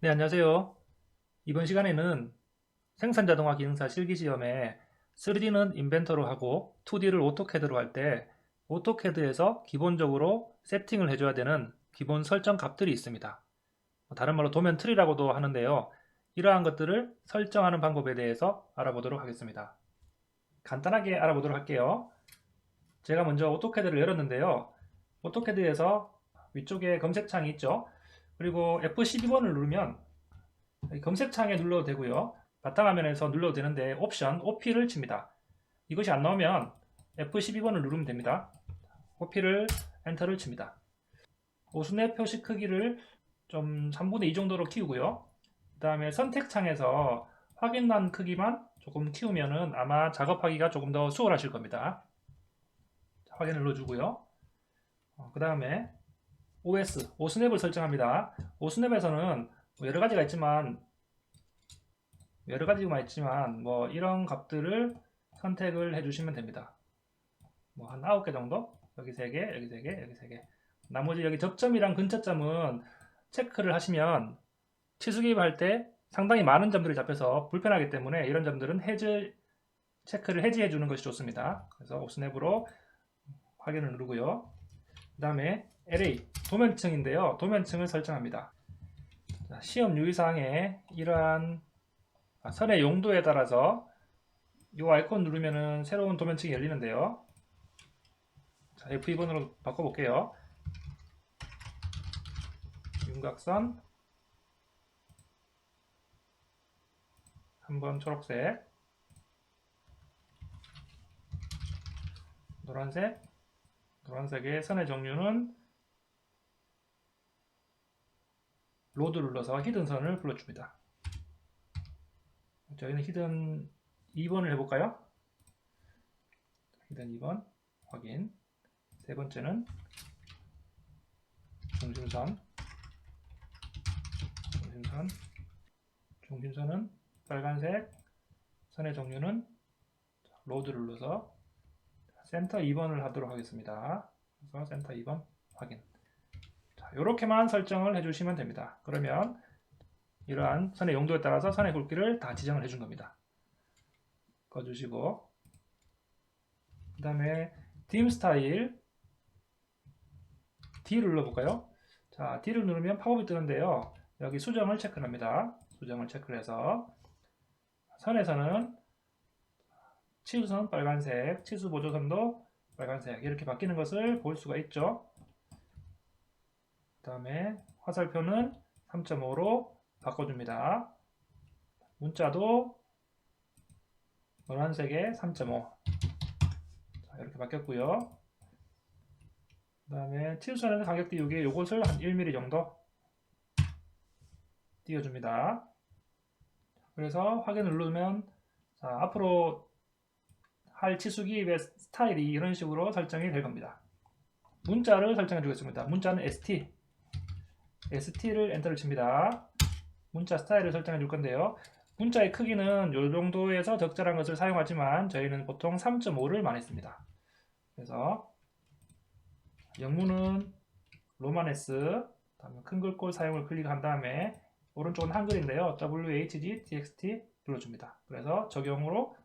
네, 안녕하세요. 이번 시간에는 생산자동화 기능사 실기시험에 3D는 인벤터로 하고 2D를 오토캐드로 할 때 오토캐드에서 기본적으로 세팅을 해줘야 되는 기본 설정 값들이 있습니다. 뭐 다른 말로 도면 틀이라고도 하는데요. 이러한 것들을 설정하는 방법에 대해서 알아보도록 하겠습니다. 간단하게 알아보도록 할게요. 제가 먼저 오토캐드를 열었는데요. 오토캐드에서 위쪽에 검색창이 있죠. 그리고 F12번을 누르면 검색창에 눌러도 되고요. 바탕화면에서 눌러도 되는데 옵션 OP를 칩니다. 이것이 안 나오면 F12번을 누르면 됩니다. OP를 엔터를 칩니다. 오순의 표시 크기를 좀 3분의 2 정도로 키우고요. 그 다음에 선택창에서 확인란 크기만 조금 키우면은 아마 작업하기가 조금 더 수월하실 겁니다. 확인을 눌러주고요. 그 다음에 OS, 오스냅을 설정합니다. 오스냅에서는 뭐 여러 가지가 있지만 여러 가지가 있지만 뭐 이런 값들을 선택을 해주시면 됩니다. 뭐 한 9개 정도? 여기 3개, 여기 3개, 여기 3개. 나머지 여기 적점이랑 근처점은 체크를 하시면 치수기입할 때 상당히 많은 점들이 잡혀서 불편하기 때문에 이런 점들은 해지 체크를 해지해 주는 것이 좋습니다. 그래서 오스냅으로 확인을 누르고요. 그 다음에 LA 도면층인데요. 도면층을 설정합니다. 자, 시험 유의사항에 이러한 아, 선의 용도에 따라서 이 아이콘 누르면은 새로운 도면층이 열리는데요. 자, F2번으로 바꿔볼게요. 윤곽선 한번 초록색 노란색 노란색의 선의 종류는 로드 눌러서 히든 선을 불러줍니다. 저희는 히든 2번을 해볼까요? 히든 2번 확인. 세 번째는 중심선. 중심선. 중심선은 빨간색. 선의 종류는 로드를 눌러서 센터 2번을 하도록 하겠습니다. 그래서 센터 2번 확인. 이렇게만 설정을 해주시면 됩니다. 그러면 이러한 선의 용도에 따라서 선의 굵기를 다 지정을 해준 겁니다. 꺼주시고 그 다음에 딤 스타일 D를 눌러볼까요? 자, D를 누르면 팝업이 뜨는데요. 여기 수정을 체크합니다. 수정을 체크해서 선에서는 치수선 빨간색, 치수 보조선도 빨간색 이렇게 바뀌는 것을 볼 수가 있죠. 그 다음에 화살표는 3.5로 바꿔줍니다. 문자도 노란색에 3.5 이렇게 바뀌었고요. 그 다음에 치수선에서 가격 띄우기 이것을 한 1mm 정도 띄워줍니다. 그래서 확인을 누르면 자, 앞으로 할 치수기의 스타일이 이런 식으로 설정이 될 겁니다. 문자를 설정해 주겠습니다. 문자는 ST ST를 엔터를 칩니다. 문자 스타일을 설정해 줄 건데요. 문자의 크기는 이 정도에서 적절한 것을 사용하지만 저희는 보통 3.5를 많이 씁니다. 그래서 영문은 S, 다음에 큰 글꼴 사용을 클릭한 다음에 오른쪽은 한글인데요. WHG TXT 눌러줍니다. 그래서 적용으로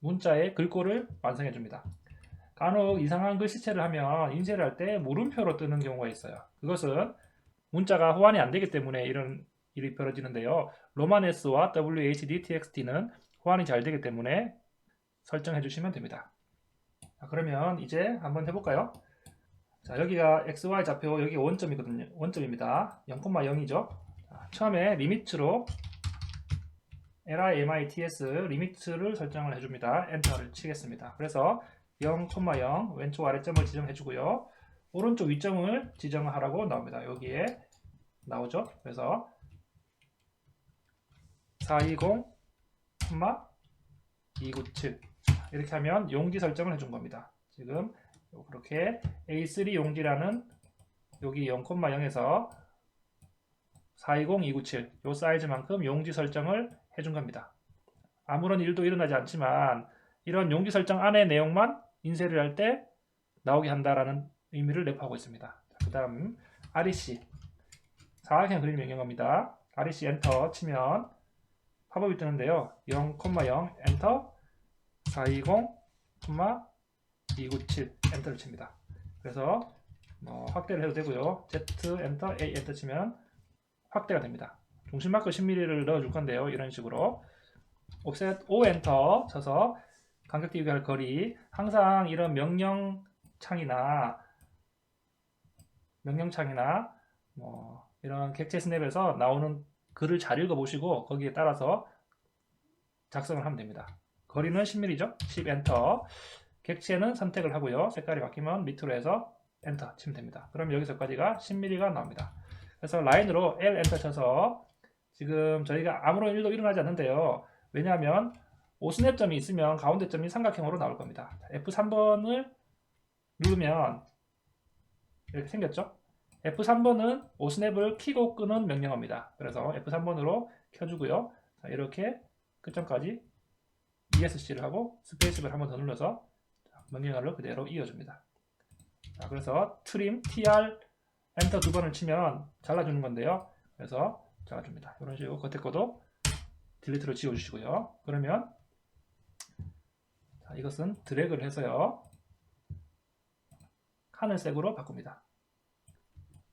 문자의 글꼴을 완성해 줍니다. 간혹 이상한 글씨체를 하면 인쇄를 할 때 물음표로 뜨는 경우가 있어요. 그것은 문자가 호환이 안 되기 때문에 이런 일이 벌어지는데요. S와 WHDTXT는 호환이 잘 되기 때문에 설정해 주시면 됩니다. 자, 그러면 이제 한번 해볼까요? 자, 여기가 XY 좌표, 여기 원점이거든요. 원점입니다. 0,0이죠. 처음에 리미트로 LIMITS 리미트를 설정을 해줍니다. 엔터를 치겠습니다. 그래서 0,0 왼쪽 아래점을 지정해 주고요. 오른쪽 위점을 지정하라고 나옵니다. 여기에 나오죠. 그래서 420, 297 이렇게 하면 용지 설정을 해준 겁니다. 지금 그렇게 A3 용지라는 여기 0,0에서 420, 297이 사이즈만큼 용지 설정을 해준 겁니다. 아무런 일도 일어나지 않지만 이런 용지 설정 안의 내용만 인쇄를 할 때 나오게 한다라는 의미를 내포하고 있습니다. 그 다음 REC 사각형 그림 명령어입니다. REC 엔터 치면 팝업이 뜨는데요. 0,0 엔터 420,297 엔터를 칩니다. 그래서 뭐 확대를 해도 되고요. Z 엔터 A 엔터 치면 확대가 됩니다. 중심 마크 10mm를 넣어줄 건데요. 이런 식으로 옵셋 O 엔터 쳐서 간격 띄우기 할 거리 항상 이런 명령 창이나 명령창이나 뭐 이런 객체 스냅에서 나오는 글을 잘 읽어보시고 거기에 따라서 작성을 하면 됩니다. 거리는 10mm죠. 10 엔터. 객체는 선택을 하고요. 색깔이 바뀌면 밑으로 해서 엔터 치면 됩니다. 그럼 여기서까지가 10mm가 나옵니다. 그래서 라인으로 L 엔터 쳐서 지금 저희가 아무런 일도 일어나지 않는데요. 왜냐하면 오스냅점이 있으면 가운데 점이 삼각형으로 나올 겁니다. F3번을 누르면 이렇게 생겼죠? F3번은 오스냅을 키고 끄는 명령어입니다. 그래서 F3번으로 켜주고요. 자, 이렇게 끝점까지 ESC를 하고 스페이스를 한번 더 눌러서 자, 명령어를 그대로 이어줍니다. 자, 그래서 트림 TR 엔터 두 번을 치면 잘라주는 건데요. 그래서 잘라줍니다. 이런 식으로 겉에 거도 딜리트로 지워주시고요. 그러면 자, 이것은 드래그를 해서요. 하늘색으로 바꿉니다.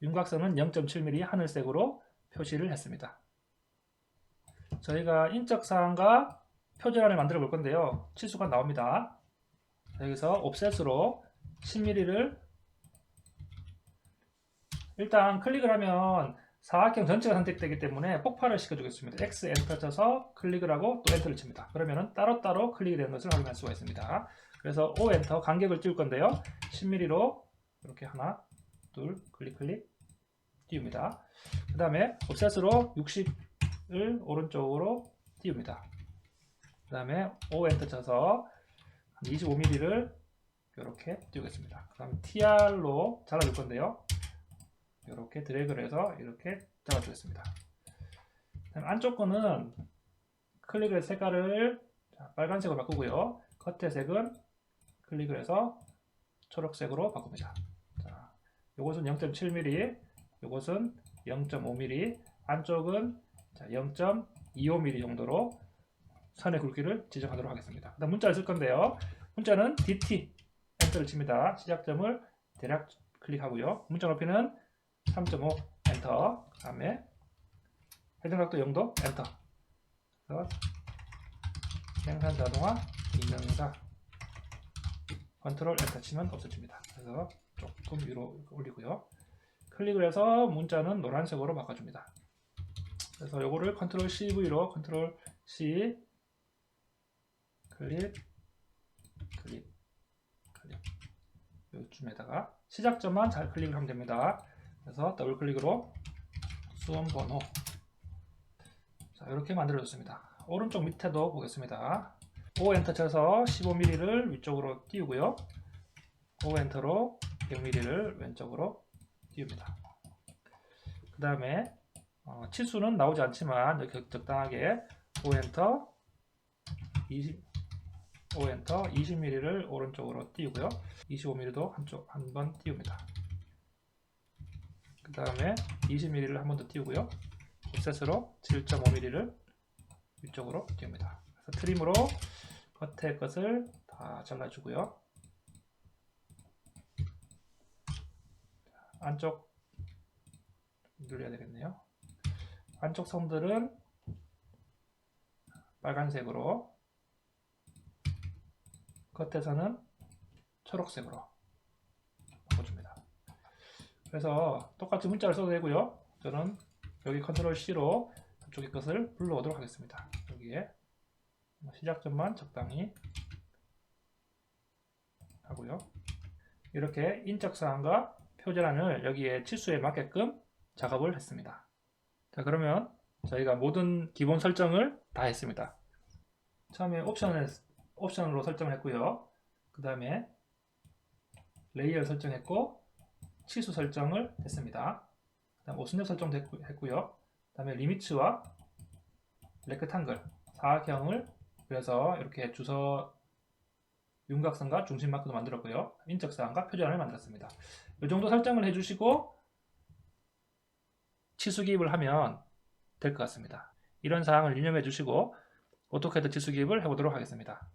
윤곽선은 0.7mm 하늘색으로 표시를 했습니다. 저희가 인적사항과 표준안을 만들어 볼 건데요. 치수가 나옵니다. 여기서 옵셋으로 10mm를 일단 클릭을 하면 사각형 전체가 선택되기 때문에 폭발을 시켜주겠습니다. X 엔터 쳐서 클릭을 하고 또 엔터를 칩니다. 그러면 따로따로 클릭이 되는 것을 확인할 수가 있습니다. 그래서 O 엔터 간격을 띄울 건데요. 10mm로 이렇게 하나, 둘, 클릭 클릭 띄웁니다. 그 다음에 옵셋으로 60을 오른쪽으로 띄웁니다. 그 다음에 O 엔터 쳐서 25mm를 이렇게 띄우겠습니다. 그 다음에 TR로 잘라줄 건데요. 이렇게 드래그를 해서 이렇게. 그다음에 안쪽 거는 클릭을 색깔을 자, 빨간색으로 바꾸고요. 겉의 색은 클릭을 해서 초록색으로 바꿉니다. 자, 요것은 0.7mm, 요것은 0.5mm, 안쪽은 0.25mm 정도로 선의 굵기를 지정하도록 하겠습니다. 그다음 문자를 쓸 건데요. 문자는 DT 엔터를 칩니다. 시작점을 대략 클릭하고요. 문자 높이는 3.5 엔터 그 다음에 회전각도 0도 엔터 그래서 생산 자동화 기능사 컨트롤 엔터 치면 없어집니다 그래서 조금 위로 올리고요 클릭을 해서 문자는 노란색으로 바꿔줍니다 그래서 요거를 컨트롤 CV로 컨트롤 C 클릭 클릭 클릭 요쯤에다가 시작점만 잘 클릭을 하면 됩니다 그래서 더블 클릭으로 수험 번호 자 이렇게 만들어졌습니다. 오른쪽 밑에도 보겠습니다. O 엔터 쳐서 15mm를 위쪽으로 띄우고요. O 엔터로 100mm를 왼쪽으로 띄웁니다. 그 다음에 어, 치수는 나오지 않지만 이렇게 적당하게 O 엔터 20 O 엔터 20mm를 오른쪽으로 띄우고요. 25mm도 한쪽 한 번 띄웁니다. 그 다음에 20mm를 한 번 더 띄우고요. 옵셋으로 7.5mm를 위쪽으로 띄웁니다. 그래서 트림으로 겉에 것을 다 잘라주고요. 안쪽 눌려야 되겠네요. 안쪽 선들은 빨간색으로 겉에서는 초록색으로 바꿔줍니다. 그래서 똑같이 문자를 써도 되고요. 저는 여기 컨트롤 C로 저쪽의 것을 불러오도록 하겠습니다. 여기에 시작점만 적당히 하고요. 이렇게 인적 사항과 표절안을 여기에 치수에 맞게끔 작업을 했습니다. 자 그러면 저희가 모든 기본 설정을 다 했습니다. 처음에 옵션을, 옵션으로 설정을 했고요. 그 다음에 레이어 설정했고 치수 설정을 했습니다. 그 다음 오스냅 설정 했고요. 그 다음에 리미츠와 레크탄글 사각형을 그래서 이렇게 주서 윤곽선과 중심 마크도 만들었고요. 인적사항과 표준안을 만들었습니다. 이 정도 설정을 해주시고 치수 기입을 하면 될 것 같습니다. 이런 사항을 유념해 주시고 오토캐드 지수 기입을 해보도록 하겠습니다.